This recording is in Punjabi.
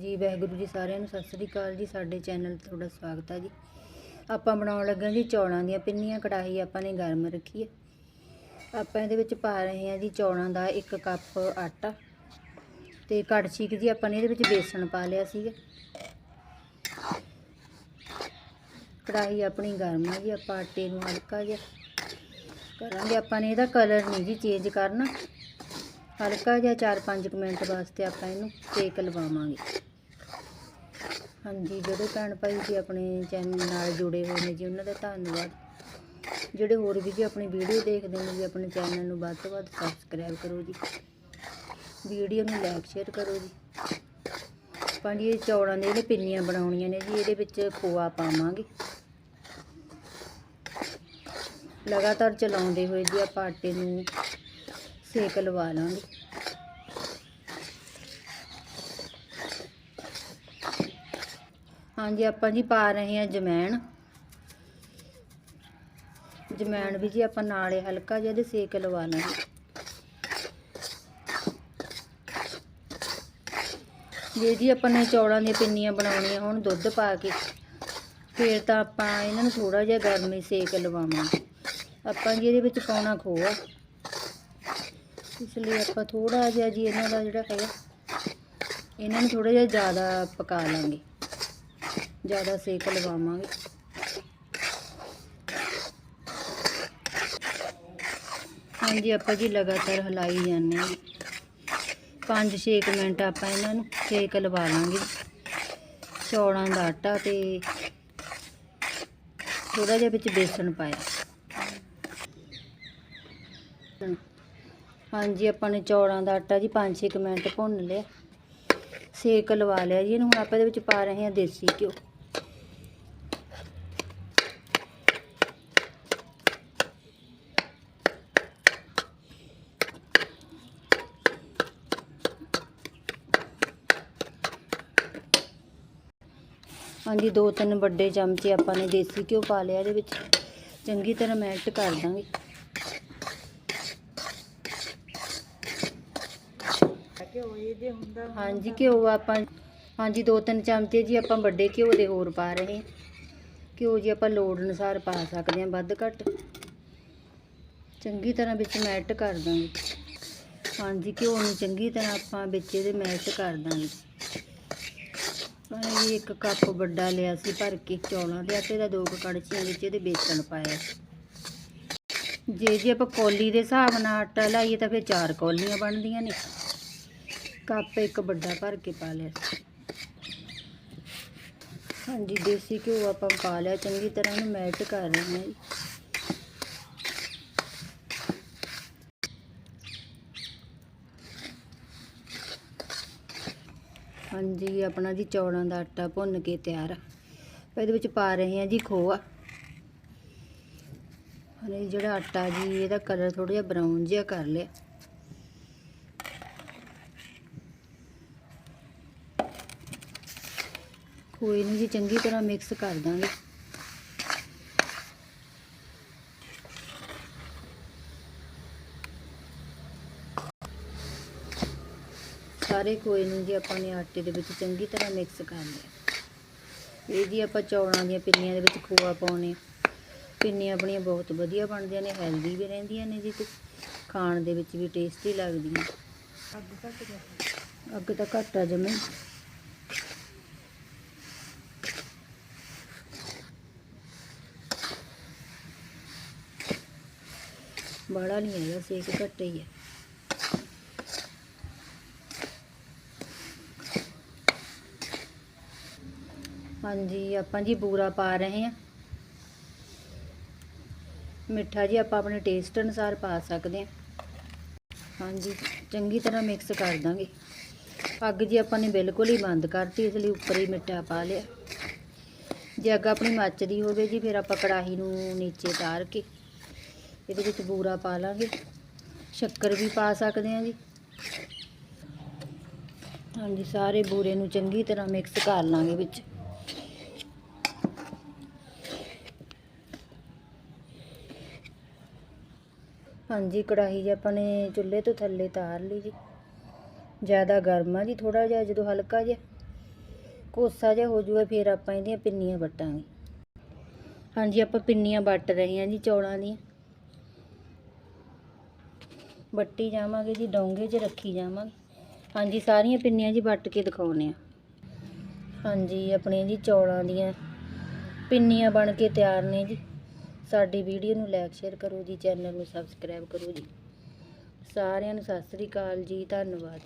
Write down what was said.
ਜੀ, ਵਾਹਿਗੁਰੂ ਜੀ ਸਾਰਿਆਂ ਨੂੰ ਸਤਿ ਸ੍ਰੀ ਅਕਾਲ ਜੀ, ਸਾਡੇ ਚੈਨਲ ਤੇ ਤੁਹਾਡਾ ਸਵਾਗਤ ਹੈ ਜੀ। ਆਪਾਂ ਬਣਾਉਣ ਲੱਗੇ ਜੀ ਚੌਲਾਂ ਦੀਆਂ ਪਿੰਨੀਆਂ, ਕੜਾਹੀ ਆਪਾਂ ਨੇ ਗਰਮ ਰੱਖੀ ਹੈ ਆਪਾਂ ਇਹਦੇ ਵਿੱਚ ਪਾ ਰਹੇ ਹਾਂ ਜੀ ਚੌਲਾਂ ਦਾ 1 ਕੱਪ ਆਟਾ ਤੇ ਕੜਛੀ ਕੁ ਜੀ ਆਪਾਂ ਨੇ ਇਹਦੇ ਵਿੱਚ ਬੇਸਣ ਪਾ ਲਿਆ ਸੀਗਾ। ਕੜਾਹੀ ਆਪਣੀ ਗਰਮ ਹੈ ਜੀ, ਆਪਾਂ ਆਟੇ ਨੂੰ ਹਲਕਾ ਜਿਹਾ ਕਰਾਂਗੇ। ਆਪਾਂ ਨੇ ਇਹਦਾ ਕਲਰ ਨਹੀਂ ਜੀ ਚੇਂਜ ਕਰਨਾ। ਹਲਕਾ ਜਿਹਾ 4-5 ਮਿੰਟ ਵਾਸਤੇ ਆਪਾਂ ਇਹਨੂੰ ਸੇਕ ਲਵਾਵਾਂਗੇ। ਹਾਂਜੀ, ਜਿਹੜੇ ਭੈਣ ਭਾਈ ਜੀ ਆਪਣੇ ਚੈਨਲ ਨਾਲ ਜੁੜੇ ਹੋਏ ਨੇ ਜੀ, ਉਹਨਾਂ ਦਾ ਧੰਨਵਾਦ। ਜਿਹੜੇ ਹੋਰ ਵੀ ਜੀ ਆਪਣੀ ਵੀਡੀਓ ਦੇਖਦੇ ਨੇ ਜੀ, ਆਪਣੇ ਚੈਨਲ ਨੂੰ ਵੱਧ ਤੋਂ ਵੱਧ ਸਬਸਕ੍ਰਾਈਬ ਕਰੋ ਜੀ। ਵੀਡੀਓ ਨੂੰ ਲਾਈਕ ਸ਼ੇਅਰ ਕਰੋ ਜੀ। ਆਪਾਂ ਜੀ ਇਹ ਚੌਲਾਂ ਦੇ ਜਿਹੜੇ ਪਿੰਨੀਆਂ ਬਣਾਉਣੀਆਂ ਨੇ ਜੀ, ਇਹਦੇ ਵਿੱਚ ਖੋਆ ਪਾਵਾਂਗੇ। ਲਗਾਤਾਰ ਚਲਾਉਂਦੇ ਹੋਏ ਜੀ ਆਪਾਂ ਆਟੇ ਨੂੰ ਸੇਕ ਲਵਾ ਲਾਂਗੇ। ਹਾਂਜੀ, ਆਪਾਂ ਜੀ ਪਾ ਰਹੇ ਹਾਂ ਜਮੈਣ। ਜਮੈਣ ਵੀ ਜੀ ਆਪਾਂ ਨਾਲੇ ਹਲਕਾ ਜਿਹਾ ਦੇ ਸੇਕ ਲਵਾ ਲਾਂਗੇ ਜੇ ਜੀ ਆਪਾਂ ਨੇ ਚੌਲਾਂ ਦੀਆਂ ਪਿੰਨੀਆਂ ਬਣਾਉਣੀਆਂ, ਹੁਣ ਦੁੱਧ ਪਾ ਕੇ। ਫਿਰ ਤਾਂ ਆਪਾਂ ਇਹਨਾਂ ਨੂੰ ਥੋੜਾ ਜਿਹਾ ਗਰਮੀ ਸੇਕ ਲਵਾਵਾਂਗੇ। ਆਪਾਂ ਜੀ ਇਹਦੇ ਵਿੱਚ ਪਾਉਣਾ ਖੋਆ। ਇਸ ਲਈ ਆਪਾਂ ਥੋੜਾ ਜਿਹਾ ਜੀ ਇਹਨਾਂ ਦਾ ਜਿਹੜਾ ਹੈਗਾ, ਇਹਨਾਂ ਨੂੰ ਥੋੜਾ ਜਿਹਾ ਜ਼ਿਆਦਾ ਪਕਾ ਲਾਂਗੇ। ਜ਼ਿਆਦਾ ਸੇਕ ਲਵਾਵਾਂਗੇ। ਹਾਂਜੀ, ਆਪਾਂ ਜੀ ਲਗਾਤਾਰ ਹਿਲਾਈ ਜਾਂਦੇ ਹਾਂ। 5-6 ਮਿੰਟ ਆਪਾਂ ਇਹਨਾਂ ਨੂੰ ਸੇਕ ਲਵਾ ਲਾਂਗੇ। ਚੌਲਾਂ ਦਾ ਆਟਾ ਤੇ ਥੋੜਾ ਜਿਹਾ ਵਿੱਚ ਬੇਸਣ ਪਾਇਆ। ਹਾਂਜੀ, ਆਪਾਂ ਨੇ ਚੌਲਾਂ ਦਾ ਆਟਾ ਜੀ 5-6 ਮਿੰਟ ਭੁੰਨ ਲਿਆ। ਸੇਕ ਲਵਾ ਲਿਆ ਜੀ, ਇਹਨੂੰ ਹੁਣ ਆਪਾਂ ਇਹਦੇ ਵਿੱਚ ਪਾ ਰਹੇ ਹਾਂ ਦੇਸੀ ਘਿਓ। ਹਾਂਜੀ, ਦੋ ਤਿੰਨ ਵੱਡੇ ਚਮਚੇ ਆਪਾਂ ਨੇ ਦੇਸੀ ਘਿਓ ਪਾ ਲਿਆ ਇਹਦੇ ਵਿੱਚ। ਚੰਗੀ ਤਰ੍ਹਾਂ ਮੈਲਟ ਕਰ ਦਾਂਗੇ। ਹਾਂਜੀ, ਘਿਓ ਆਪਾਂ, ਹਾਂਜੀ, ਦੋ ਤਿੰਨ ਚਮਚੇ ਜੀ ਆਪਾਂ ਵੱਡੇ ਘਿਓ ਦੇ ਹੋਰ ਪਾ ਰਹੇ ਹਾਂ। ਘਿਓ ਜੀ ਆਪਾਂ ਲੋੜ ਅਨੁਸਾਰ ਪਾ ਸਕਦੇ ਹਾਂ, ਵੱਧ ਘੱਟ। ਚੰਗੀ ਤਰ੍ਹਾਂ ਵਿੱਚ ਮੈਲਟ ਕਰ ਦਾਂਗੇ। ਹਾਂਜੀ, ਘਿਓ ਨੂੰ ਚੰਗੀ ਤਰ੍ਹਾਂ ਆਪਾਂ ਵਿੱਚ ਇਹਦੇ ਮੈਲਟ ਕਰ ਦਾਂਗੇ। ਆਪਾਂ ਇਹ ਇੱਕ ਕੱਪ ਵੱਡਾ ਲਿਆ ਸੀ ਭਰ ਕੇ ਚੌਲਾਂ ਦੇ ਆਟੇ ਦਾ ਦੋ ਕੁ ਕੜਛੀਆਂ ਵਿੱਚ ਇਹਦੇ ਬੇਸਣ ਪਾਇਆ। ਜੇ ਜੇ ਆਪਾਂ ਕੌਲੀ ਦੇ ਹਿਸਾਬ ਨਾਲ ਆਟਾ ਲਾਈਏ ਤਾਂ ਫਿਰ ਚਾਰ ਕੌਲੀਆਂ ਬਣਦੀਆਂ ਨੇ। ਕੱਪ ਇੱਕ ਵੱਡਾ ਭਰ ਕੇ ਪਾ ਲਿਆ। ਹਾਂਜੀ, ਦੇਸੀ ਘਿਓ ਆਪਾਂ ਪਾ ਲਿਆ, ਚੰਗੀ ਤਰ੍ਹਾਂ ਇਹਨੂੰ ਮੈਲਟ ਕਰ ਰਹੇ ਹਾਂ ਜੀ। ਹਾਂਜੀ, ਆਪਣਾ ਜੀ ਚੌਲਾਂ ਦਾ ਆਟਾ ਭੁੰਨ ਕੇ ਤਿਆਰ। ਆ ਇਹਦੇ ਵਿੱਚ ਪਾ ਰਹੇ ਹਾਂ ਜੀ ਖੋਆ। ਹਣੇ ਜਿਹੜਾ ਆਟਾ ਜੀ, ਇਹਦਾ ਕਲਰ ਥੋੜਾ ਜਿਹਾ ਬਰਾਊਨ ਜਿਹਾ ਕਰ ਲਿਆ। ਕੋਈ ਨਹੀਂ ਜੀ, ਚੰਗੀ ਤਰ੍ਹਾਂ ਮਿਕਸ ਕਰ ਦਾਂਗੇ। ਸਾਰੇ ਕੋਈ ਨੂੰ ਜੀ ਆਪਾਂ ਨੇ ਆਟੇ ਦੇ ਵਿੱਚ ਚੰਗੀ ਤਰ੍ਹਾਂ ਮਿਕਸ ਕਰ ਲਿਆ। ਇਹ ਜੀ ਆਪਾਂ ਚੌਲਾਂ ਦੀਆਂ ਪਿੰਨੀਆਂ ਦੇ ਵਿੱਚ ਖੋਆ ਪਾਉਣੇ ਪਿੰਨੀਆਂ ਆਪਣੀਆਂ ਬਹੁਤ ਵਧੀਆ ਬਣਦੀਆਂ ਨੇ ਹੈਲਦੀ ਵੀ ਰਹਿੰਦੀਆਂ ਨੇ ਜੀ ਤੇ ਖਾਣ ਦੇ ਵਿੱਚ ਵੀ ਟੇਸਟੀ ਲੱਗਦੀਆਂ। ਅੱਗ ਤਾਂ ਘੱਟ ਆ ਜਮੇ। ਬੜਾ ਨਹੀਂ ਹੈਗਾ ਸੇਕ ਘੱਟ ਹੀ ਹੈ ਹਾਂਜੀ, ਆਪਾਂ ਜੀ ਬੂਰਾ ਪਾ ਰਹੇ ਹਾਂ। ਮਿੱਠਾ ਜੀ ਆਪਾਂ ਆਪਣੇ ਟੇਸਟ ਅਨੁਸਾਰ ਪਾ ਸਕਦੇ ਹਾਂ। ਹਾਂਜੀ, ਚੰਗੀ ਤਰ੍ਹਾਂ ਮਿਕਸ ਕਰ ਦਾਂਗੇ। ਅੱਗ ਜੀ ਆਪਾਂ ਨੇ ਬਿਲਕੁਲ ਹੀ ਬੰਦ ਕਰਤੀ, ਇਸ ਲਈ ਉੱਪਰ ਹੀ ਮਿੱਠਾ ਪਾ ਲਿਆ। ਜੇ ਅੱਗ ਆਪਣੀ ਮੱਚਦੀ ਹੋਵੇ ਜੀ, ਫਿਰ ਆਪਾਂ ਕੜਾਹੀ ਨੂੰ ਨੀਚੇ ਤਾਰ ਕੇ ਇਹਦੇ ਵਿੱਚ ਬੂਰਾ ਪਾ ਲਾਂਗੇ। ਸ਼ੱਕਰ ਵੀ ਪਾ ਸਕਦੇ ਹਾਂ ਜੀ। ਹਾਂਜੀ, ਸਾਰੇ ਬੂਰੇ ਨੂੰ ਚੰਗੀ ਤਰ੍ਹਾਂ ਮਿਕਸ ਕਰ ਲਾਂਗੇ ਵਿੱਚ। ਹਾਂਜੀ, ਕੜਾਹੀ ਜੀ ਆਪਾਂ ਨੇ ਚੁੱਲ੍ਹੇ ਤੋਂ ਥੱਲੇ ਤਾਰ ਲਈ ਜੀ। ਜ਼ਿਆਦਾ ਗਰਮ ਆ ਜੀ ਥੋੜਾ ਜਿਹਾ ਜਦੋਂ ਹਲਕਾ ਜਿਹਾ ਕੋਸਾ ਜਿਹਾ ਹੋ ਜੂਗਾ ਫਿਰ ਆਪਾਂ ਇਹਦੀਆਂ ਪਿੰਨੀਆਂ ਵੱਟਾਂਗੇ। ਹਾਂਜੀ, ਆਪਾਂ ਪਿੰਨੀਆਂ ਵੱਟ ਰਹੇ ਹਾਂ ਜੀ ਚੌਲਾਂ ਦੀਆਂ। ਵੱਟੀ ਜਾਵਾਂਗੇ ਜੀ, ਡੋਂਗੇ 'ਚ ਰੱਖੀ ਜਾਵਾਂਗੇ। ਹਾਂਜੀ, ਸਾਰੀਆਂ ਪਿੰਨੀਆਂ ਜੀ ਵੱਟ ਕੇ ਦਿਖਾਉਨੇ ਆ ਹਾਂਜੀ, ਆਪਣੀਆਂ ਜੀ ਚੌਲਾਂ ਦੀਆਂ ਪਿੰਨੀਆਂ ਬਣ ਕੇ ਤਿਆਰ ਨੇ ਜੀ। ਸਾਡੀ ਵੀਡੀਓ ਨੂੰ ਲਾਈਕ ਸ਼ੇਅਰ ਕਰੋ ਜੀ ਚੈਨਲ ਨੂੰ ਸਬਸਕ੍ਰਾਈਬ ਕਰੋ ਜੀ। ਸਾਰਿਆਂ ਨੂੰ ਸਤਿ ਸ੍ਰੀ ਅਕਾਲ ਜੀ, ਧੰਨਵਾਦ